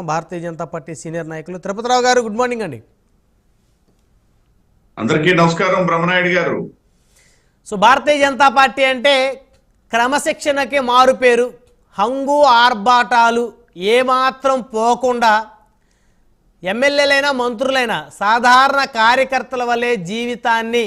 భారతీయ Janata party senior నాయకులు. తిరుపతిరావు గారు good morning అండి. అందరికీ నమస్కారం బ్రహ్మనాయుడు గారు. సో భారతీయ జనతా పార్టీ అంటే క్రమశిక్షణకి మారు పేరు. హంగు ఆర్భాటాలు ఏమాత్రం పోకుండా ఎమ్మెల్యేలైనా మంత్రులైనా సాధారణ కార్యకర్తల వలె జీవితాన్ని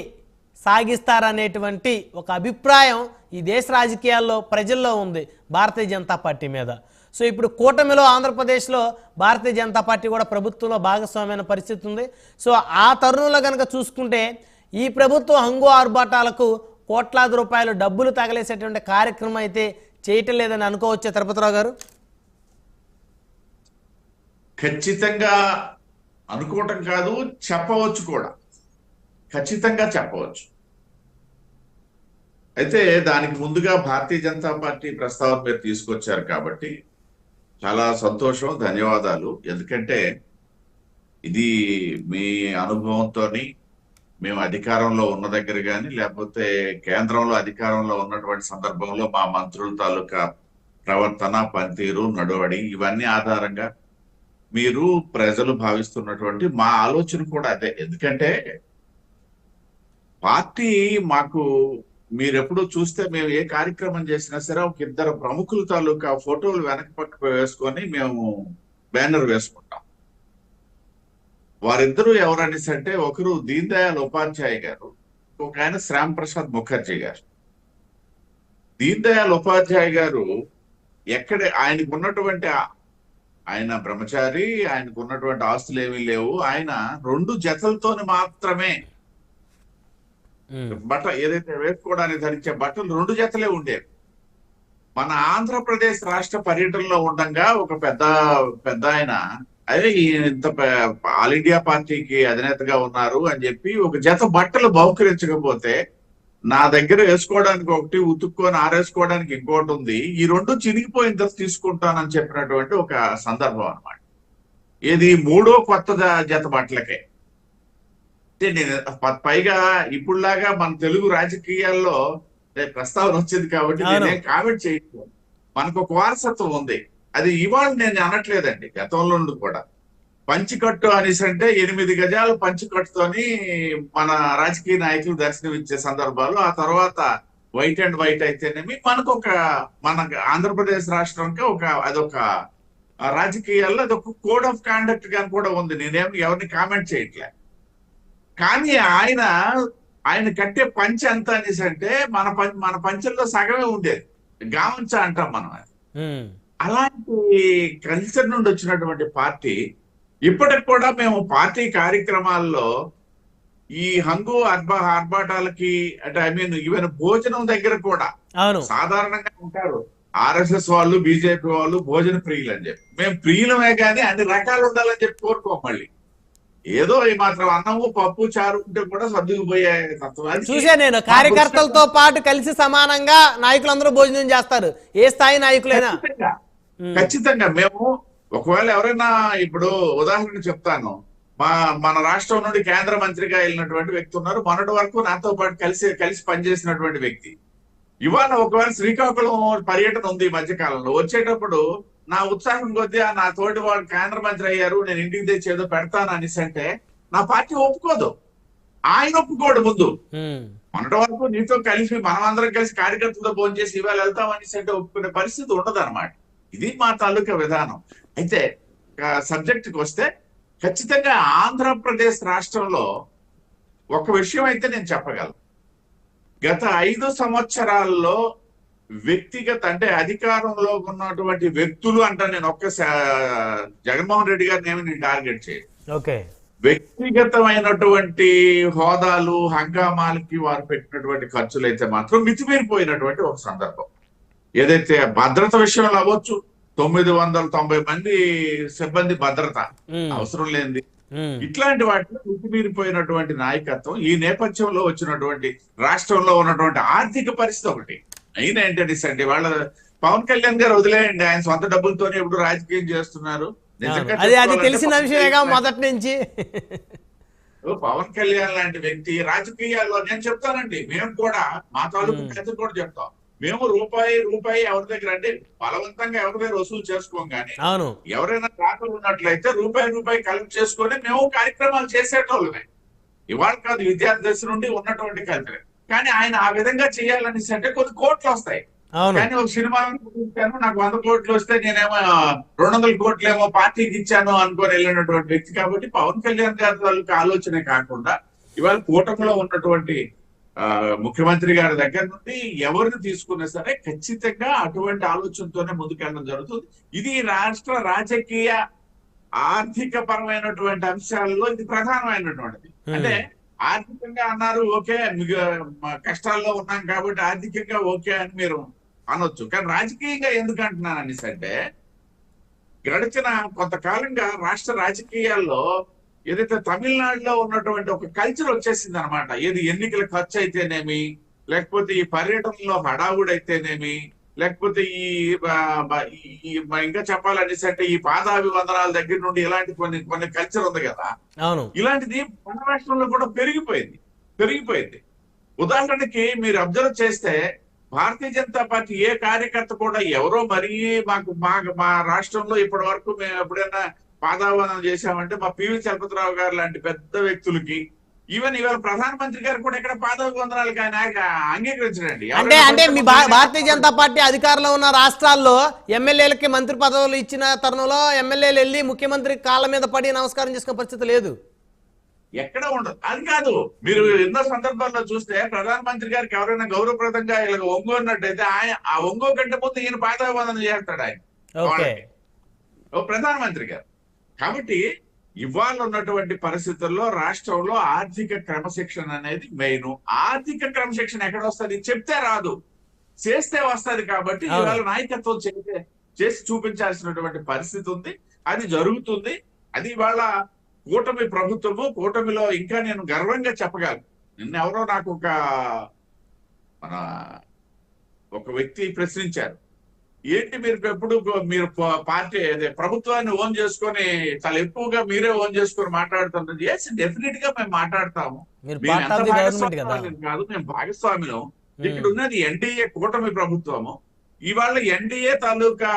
సాగిస్తారనేటువంటి ఒక అభిప్రాయం ఈ దేశ రాజకీయాల్లో ప్రజల్లో ఉంది భారతీయ జనతా పార్టీ మీద. సో ఇప్పుడు కూటమిలో ఆంధ్రప్రదేశ్లో భారతీయ జనతా పార్టీ కూడా ప్రభుత్వంలో భాగస్వామ్యమైన పరిస్థితి ఉంది. సో ఆ తరుణంలో కనుక చూసుకుంటే ఈ ప్రభుత్వం హంగు ఆర్భాటాలకు కోట్లాది రూపాయలు డబ్బులు తగలేసేటువంటి కార్యక్రమం అయితే చేయటం లేదని అనుకోవచ్చు తిరుపతిరావు గారు? ఖచ్చితంగా అనుకోవటం కాదు చెప్పవచ్చు కూడా. ఖచ్చితంగా చెప్పవచ్చు. అయితే దానికి ముందుగా భారతీయ జనతా పార్టీ ప్రస్తావన మీరు తీసుకొచ్చారు కాబట్టి చాలా సంతోషం ధన్యవాదాలు. ఎందుకంటే ఇది మీ అనుభవంతో మేము అధికారంలో ఉన్న దగ్గర కానీ లేకపోతే కేంద్రంలో అధికారంలో ఉన్నటువంటి సందర్భంలో మా మంత్రుల తాలూకా ప్రవర్తన పనితీరు నడవడి ఇవన్నీ ఆధారంగా మీరు ప్రజలు భావిస్తున్నటువంటి మా ఆలోచన కూడా అదే. ఎందుకంటే పార్టీ మాకు మీరెప్పుడు చూస్తే మేము ఏ కార్యక్రమం చేసినా సరే ఒక ఇద్దరు ప్రముఖుల తాలూకా ఫోటోలు వెనక పక్క వేసుకొని మేము బ్యానర్ వేసుకుంటాం. వారిద్దరూ ఎవరనేసి అంటే ఒకరు దీన్ దయాళ్ ఉపాధ్యాయ గారు ఒక ఆయన శ్యామ్ ప్రసాద్ ముఖర్జీ గారు. దీన్ దయాళ్ ఉపాధ్యాయ గారు ఎక్కడ ఆయనకు ఉన్నటువంటి ఆయన బ్రహ్మచారి ఆయనకు ఉన్నటువంటి ఆస్తులు ఏమీ లేవు. ఆయన రెండు జతలతోని మాత్రమే బట్ట ఏదైతే వేసుకోవడానికి ధరించే బట్టలు రెండు జతలే ఉండేవి. మన ఆంధ్రప్రదేశ్ రాష్ట్ర పర్యటనలో ఉండగా ఒక పెద్ద పెద్ద ఆయన అదే ఈయన ఇంత ఆల్ ఇండియా పార్టీకి అధినేతగా ఉన్నారు అని చెప్పి ఒక జత బట్టలు బహుకరించకపోతే నా దగ్గర వేసుకోవడానికి ఒకటి ఉతుక్కొని ఆరేసుకోవడానికి ఇంకోటి ఉంది. ఈ రెండు చినిగిపోయిన తర్వాత తీసుకుంటానని చెప్పినటువంటి ఒక సందర్భం అనమాట ఇది మూడో కొత్త జత బట్టలకే? అంటే నేను పైగా ఇప్పుడులాగా మన తెలుగు రాజకీయాల్లో ప్రస్తావన వచ్చింది కాబట్టి. నేనే కామెంట్ చేయట్లేదు. మనకు ఒక వారసత్వం ఉంది. అది ఇవాళ నేను అనట్లేదండి గతంలో నుండి కూడా. పంచికట్టు అనేసి అంటే ఎనిమిది గజాలు పంచికట్టుతోని మన రాజకీయ నాయకులు దర్శనం ఇచ్చే సందర్భాలు ఆ తర్వాత వైట్ అండ్ వైట్ అయితేనేమి మనకు ఒక మన ఆంధ్రప్రదేశ్ రాష్ట్రంకి ఒక అదొక రాజకీయాల్లో అదొక కోడ్ ఆఫ్ కాండక్ట్గా కూడా ఉంది. నేనేం ఎవరిని కామెంట్ చేయట్లే. కానీ ఆయన ఆయన కట్టే పంచ ఎంత అనేసి అంటే మన పం మన పంచల్లో సగమే ఉండేది. గావంచ అంటాం మనం అది. అలాంటి కల్చర్ నుండి వచ్చినటువంటి పార్టీ ఇప్పటికి కూడా మేము పార్టీ కార్యక్రమాల్లో ఈ హంగు అర్బ ఆర్భాటాలకి అంటే ఐ మీన్ ఈవెన్ భోజనం దగ్గర కూడా సాధారణంగా ఉంటారు. ఆర్ఎస్ఎస్ వాళ్ళు బీజేపీ వాళ్ళు భోజన ప్రియులు అని చెప్పి. మేము ప్రియులమే కానీ అన్ని రకాలు ఉండాలని చెప్పి కోరుకోం మళ్ళీ. ఏదో ఈ మాత్రం అన్నము పప్పు చారు ఉంటే కూడా సర్దుకుపోయే తత్వం అది చూసా నేను కార్యకర్తలతో పాటు కలిసి సమానంగా నాయకులందరూ భోజనం చేస్తారు. ఏ స్థాయి నాయకులైనా. ఖచ్చితంగా. మేము ఒకవేళ ఎవరైనా ఇప్పుడు ఉదాహరణ చెప్తాను. మా మన రాష్ట్రం నుండి కేంద్ర మంత్రిగా వెళ్ళినటువంటి వ్యక్తి ఉన్నారు. మొన్నటి వరకు నాతో పాటు కలిసి కలిసి పనిచేసినటువంటి వ్యక్తి. ఇవాళ ఒకవేళ శ్రీకాకుళం పర్యటన ఉంది ఈ మధ్య కాలంలో వచ్చేటప్పుడు నా ఉత్సాహం కొద్దీ నా తోటి వాళ్ళు కేంద్ర మంత్రి అయ్యారు నేను ఇంటికి తెచ్చి ఏదో పెడతాను అనేసి అంటే నా పార్టీ ఒప్పుకోదు. ఆయన ఒప్పుకోడు ముందు. మొన్నటి వరకు నీతో కలిసి మనమందరం కలిసి కార్యకర్తలతో భోజనం చేసి ఇవాళ వెళ్తామని అంటే ఒప్పుకునే పరిస్థితి ఉండదు అనమాట ఇది మా తాలూకా విధానం. అయితే సబ్జెక్ట్కి వస్తే ఖచ్చితంగా ఆంధ్రప్రదేశ్ రాష్ట్రంలో ఒక విషయం అయితే నేను చెప్పగలను. గత ఐదు సంవత్సరాల్లో వ్యక్తిగత అంటే అధికారంలో ఉన్నటువంటి వ్యక్తులు అంటే నేను ఒక్క జగన్మోహన్ రెడ్డి గారిని ఏమి నేను టార్గెట్ చేయను. ఓకే. వ్యక్తిగతమైనటువంటి హోదాలు హంగామాలకి వారు పెట్టినటువంటి ఖర్చులు అయితే మాత్రం మితిమీరిపోయినటువంటి ఒక సందర్భం. ఏదైతే భద్రత విషయంలో అవ్వచ్చు తొమ్మిది వందల తొంభై మంది సిబ్బంది భద్రత. అవసరం లేనిది. ఇట్లాంటి వాటిలో మితిమీరిపోయినటువంటి నాయకత్వం ఈ నేపథ్యంలో వచ్చినటువంటి రాష్ట్రంలో ఉన్నటువంటి ఆర్థిక పరిస్థితి ఒకటి. అయినా ఏంటంటే అంటే వాళ్ళ పవన్ కళ్యాణ్ గారు వదిలేయండి ఆయన సొంత డబ్బులతోనే ఇప్పుడు రాజకీయం చేస్తున్నారు. అది తెలిసిన విషయమేగా మొదటి నుంచి. పవన్ కళ్యాణ్ లాంటి వ్యక్తి రాజకీయాల్లో నేను చెప్తానండి మేము కూడా మా తాలూకు. పెద్ద కూడా చెప్తాం. మేము రూపాయి రూపాయి ఎవరి దగ్గర అంటే బలవంతంగా ఎవరి దగ్గర వసూలు చేసుకోం కానీ ఎవరైనా దాతలు ఉన్నట్లయితే రూపాయి రూపాయి కలెక్ట్ చేసుకొని మేము కార్యక్రమాలు చేసేటోళ్ళమే. ఇవాళ కాదు విద్యార్థి దశ నుండి ఉన్నటువంటి కల్చర్. కానీ ఆయన ఆ విధంగా చేయాలనేసి అంటే కొన్ని కోట్లు వస్తాయి. కానీ ఒక సినిమా నాకు వంద కోట్లు వస్తే నేనేమో రెండు వందల కోట్లు ఏమో పార్టీకి ఇచ్చాను అనుకొని వెళ్ళినటువంటి వ్యక్తి కాబట్టి పవన్ కళ్యాణ్ గారి తాలూకు ఆలోచనే కాకుండా ఇవాళ కూటమిలో ఉన్నటువంటి ముఖ్యమంత్రి గారి దగ్గర నుండి ఎవరిని తీసుకున్నా సరే ఖచ్చితంగా అటువంటి ఆలోచనతోనే ముందుకెళ్ళడం జరుగుతుంది. ఇది రాష్ట్ర రాజకీయ ఆర్థిక పరమైనటువంటి అంశాల్లో ఇది ప్రధానమైనటువంటిది. అంటే ఆర్థికంగా అన్నారు ఓకే కష్టాల్లో ఉన్నాం కాబట్టి ఆర్థికంగా ఓకే అని మీరు అనొచ్చు. కానీ రాజకీయంగా ఎందుకు అంటున్నాను అనేసి అంటే గడిచిన కొంతకాలంగా రాష్ట్ర రాజకీయాల్లో ఏదైతే తమిళనాడులో ఉన్నటువంటి ఒక కల్చర్ వచ్చేసింది అనమాట ఏది ఎన్నికల ఖర్చు అయితేనేమి లేకపోతే ఈ పర్యటనలో హడావుడి అయితేనేమి లేకపోతే ఈ ఇంకా చెప్పాలనేసి అంటే ఈ పాదాభివందనాల దగ్గర నుండి ఇలాంటి కొన్ని కొన్ని కల్చర్ ఉంది కదా. అవును. ఇలాంటిది మన రాష్ట్రంలో కూడా పెరిగిపోయింది. పెరిగిపోయింది. ఉదాహరణకి మీరు అబ్జర్వ్ చేస్తే భారతీయ జనతా పార్టీ ఏ కార్యకర్త కూడా ఎవరో మరీ మాకు మా మా రాష్ట్రంలో ఇప్పటి వరకు మేము ఎప్పుడైనా పాదావనం చేశామంటే మా పివి చలపతిరావు గారు లాంటి పెద్ద వ్యక్తులకి ఈవెన్ ఇవాళ ప్రధానమంత్రి గారు కూడా ఇక్కడ పాదాభివందనాలకు ఆయన అంగీకరించడండి అంటే అంటే మీ భారతీయ జనతా పార్టీ అధికారంలో ఉన్న రాష్ట్రాల్లో ఎమ్మెల్యేలకి మంత్రి పదవులు ఇచ్చిన తరుణంలో ఎమ్మెల్యేలు వెళ్ళి ముఖ్యమంత్రి కాళ్ళ మీద పడి నమస్కారం చేసుకునే పరిస్థితి లేదు. ఎక్కడ ఉండదు. అది కాదు మీరు ఎన్నో సందర్భాల్లో చూస్తే ప్రధానమంత్రి గారికి ఎవరైనా గౌరవప్రదంగా ఇలా ఒంగోన్నట్టయితే ఆయన ఆ ఒంగో కంటే ముందు ఈయన పాదాభివందనం చేస్తాడు ఆయన. ప్రధానమంత్రి గారు. కాబట్టి ఇవాళ ఉన్నటువంటి పరిస్థితుల్లో రాష్ట్రంలో ఆర్థిక క్రమశిక్షణ అనేది మెయిన్ ఆర్థిక క్రమశిక్షణ ఎక్కడ వస్తుంది చెప్తే రాదు. చేస్తే వస్తది కాబట్టి. ఇవాళ నాయకత్వం చేసే చేసి చూపించాల్సినటువంటి పరిస్థితి ఉంది. అది జరుగుతుంది. అది ఇవాళ కూటమి ప్రభుత్వము కూటమిలో ఇంకా నేను గర్వంగా చెప్పగలను. నిన్న ఎవరో నాకు ఒక మన ఒక వ్యక్తి ప్రశ్నించారు. ఏంటి మీరు ఎప్పుడు మీరు పార్టీ అదే ప్రభుత్వాన్ని ఓన్ చేసుకొని చాలా ఎక్కువగా మీరే ఓన్ చేసుకొని మాట్లాడుతున్నారు ఎస్ డెఫినెట్గా మేము మాట్లాడతాము. కదా. మేము భాగస్వామ్యం ఇక్కడ ఉమ్. ఉన్నది ఎన్డీఏ కూటమి ప్రభుత్వము. ఇవాళ ఎన్డీఏ తాలూకా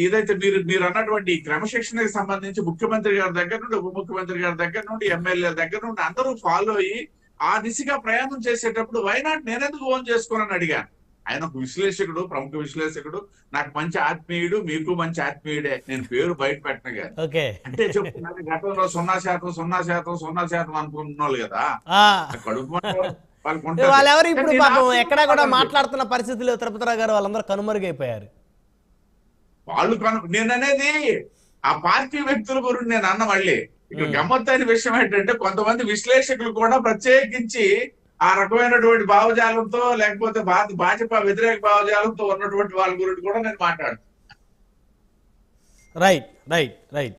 ఏదైతే మీరు మీరు అన్నటువంటి క్రమశిక్షణకి సంబంధించి ముఖ్యమంత్రి గారి దగ్గర నుండి ఉప ముఖ్యమంత్రి గారి దగ్గర నుండి ఎమ్మెల్యే దగ్గర నుండి అందరూ ఫాలో అయ్యి ఆ దిశగా ప్రయాణం చేసేటప్పుడు వైనాట్ నేనెందుకు ఓన్ చేసుకోనని అడిగాను. ఆయన ఒక విశ్లేషకుడు ప్రముఖ విశ్లేషకుడు. నాకు మంచి ఆత్మీయుడు మీకు మంచి ఆత్మీయుడే. నేను పేరు బయట పెట్టను కానీ అంటే చెప్తున్నాను గతంలో సున్నా శాతం సున్నా శాతం సున్నా శాతం అనుకున్న వాళ్ళు కదా కడుపు. వాళ్ళెవరు ఇప్పుడు పాపం ఎక్కడా కూడా. మాట్లాడుతున్న పరిస్థితులు తిరుపతిరావు గారు వాళ్ళందరూ కనుమరుగైపోయారు. వాళ్ళు కను నేను అనేది ఆ పార్టీ వ్యక్తుల గురించి నేను అన్న మళ్ళీ. ఇక్కడ Hmm. గమ్మత్తైన విషయం ఏంటంటే కొంతమంది విశ్లేషకులు కూడా ప్రత్యేకించి ఆ రకమైనటువంటి భావజాలంతో లేకపోతే భా- భాజపా వ్యతిరేక భావజాలంతో ఉన్నటువంటి వాళ్ళ గురించి కూడా నేను మాట్లాడుతున్నాను రైట్ రైట్ రైట్